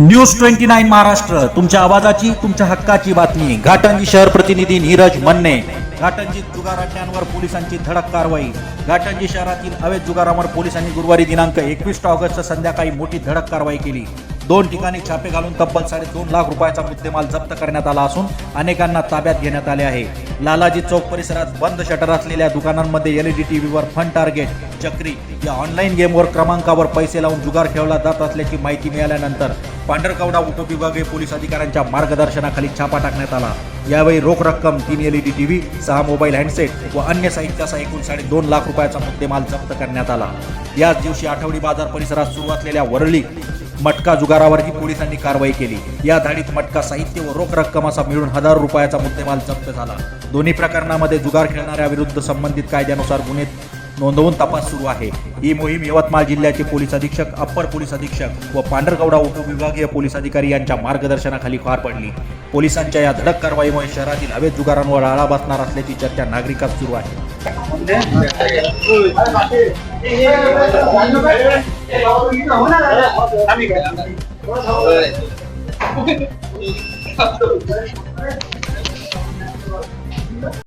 News twenty nine Maharashtra तुमच्या आवाजाची तुमच्या हक्काची बातमी. घाटंजी शहर प्रतिनिधी नीरज मन्ने. घाटंजी जुगार अड्ड्यांवर पोलिसांची धडक कारवाई. घाटंजी शहरातील अवैध जुगारावर पोलिसांनी गुरुवारी दिनांक एकवीस ऑगस्ट संध्याकाळी मोठी धडक कारवाई केली. दोन ठिकाणी छापे घालून तब्बल साडेदोन लाख रुपयाचा मुद्देमाल जप्त करण्यात आला असून अनेकांना ताब्यात घेण्यात आले आहे. लालाजी चौक परिसरात बंद शटर असलेल्या दुकानांमध्ये एलईडी टीव्हीवर फन टार्गेट चक्री या ऑनलाईन गेमवर क्रमांकावर पैसे लावून जुगार खेळला जात असल्याची माहिती मिळाल्यानंतर पांढरकवडा उपविभागीय पोलीस अधिकाऱ्यांच्या मार्गदर्शनाखाली छापा टाकण्यात आला. यावेळी रोख रक्कम तीन एलईडी टीव्ही सहा मोबाईल हँडसेट व अन्य साहित्याचा एकूण साडेदोन लाख रुपयाचा मुद्देमाल जप्त करण्यात आला. याच दिवशी आठवडी बाजार परिसरात सुरू असलेल्या वरळी मटका जुगारावरही पोलिसांनी कारवाई केली. या धाडीत मटका साहित्य व रोख रक्कम असा मिळून हजारो रुपयाचा मुद्देमाल जप्त झाला. दोन्ही प्रकरणामध्ये जुगार खेळणाऱ्या विरुद्ध संबंधित कायद्यानुसार गुन्हे नोंदवून तपास सुरू आहे. ही मोहीम यवतमाळ जिल्ह्याचे पोलीस अधीक्षक अप्पर पोलीस अधीक्षक व पांढरगौडा उपविभागीय पोलीस अधिकारी यांच्या मार्गदर्शनाखाली पार पडली. पोलिसांच्या या धडक कारवाईमुळे शहरातील अवैध जुगारांवर आळा बसणार असल्याची चर्चा नागरिकात सुरू आहे. 何で?